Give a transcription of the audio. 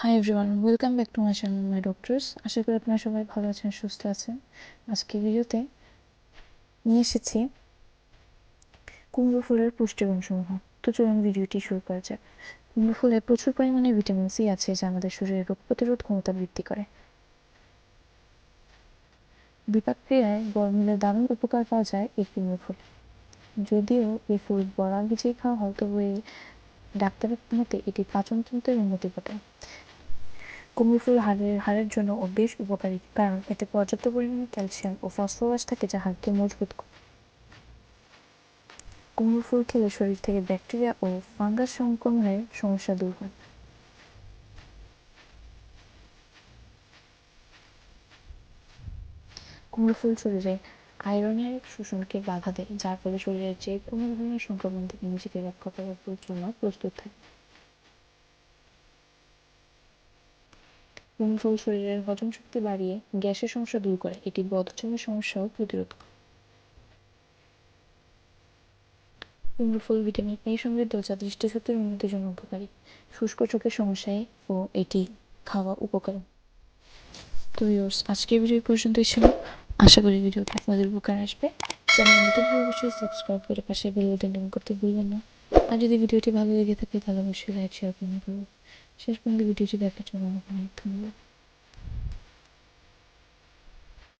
Hi everyone welcome back to my channel my doctors আশা করি আপনারা সবাই ভালো আছেন, সুস্থ আছেন। আজকে ভিডিওতে নিয়ে এসেছি কুমড়ো ফুলের পুষ্টিগুণসমূহ। তো চলুন ভিডিওটি শুরু করা যাক। কুমড়ো ফুলে প্রচুর পরিমাণে ভিটামিন সি আছে, যা আমাদের শরীরের রোগ প্রতিরোধ ক্ষমতা বৃদ্ধি করে। বিপাক ক্রিয়ায় গরমিলে দারুণ উপকার পাওয়া যায় এই কুমড়ো ফুল। যদিও এই ফুল বড়া ভিজিয়ে খাওয়া হয়, তবে ডাক্তারের মতে এটি পাচনতন্ত্রের উন্নতি ঘটায়। কুমড়ো ফুল হাড়ের হাড়ের জন্য বেশ উপকারী। কারণ এতে পর্যাপ্ত পরিমাণে ক্যালসিয়াম ও ফসফরাস থাকে যা হাড়কে মজবুত করে। কুমড়ো ফুল খেলে শরীর থেকে ব্যাকটেরিয়া ও ফাঙ্গাস সংক্রমণের সমস্যা দূর হয়। কুমড়ো ফুল শরীরে আয়রনের শোষণকে বাধা দেয়, যার ফলে শরীরের যে কোনো ধরনের সংক্রমণ থেকে নিজেকে রক্ষা করার জন্য প্রস্তুত থাকে। কুমড়ো ফুল শরীরের হজম শক্তি বাড়িয়ে গ্যাসের সমস্যা দূর করে। এটি বদহজমের সমস্যাও প্রতিরোধ করে। কুমড়ো ফুল ভিটামিন এ সমৃদ্ধ যা দৃষ্টিশক্তির উন্নতির জন্য উপকারী। শুষ্ক চোখের সমস্যায় ও এটি খাওয়া উপকারী। তো ইয়োর্স আজকের ভিডিও পর্যন্তই ছিল। আশা করি ভিডিওটি আপনাদের উপকার আসবে। চ্যানেল নতুন অবশ্যই সাবস্ক্রাইব করে পাশে বেল বাটন করতে ভুলবেন না। আর যদি ভিডিওটি ভালো লেগে থাকে তাহলে অবশ্যই লাইক শেয়ার করুন শেষ পর্যন্ত ভিডিওটি দেখার জন্য অনেক ধন্যবাদ।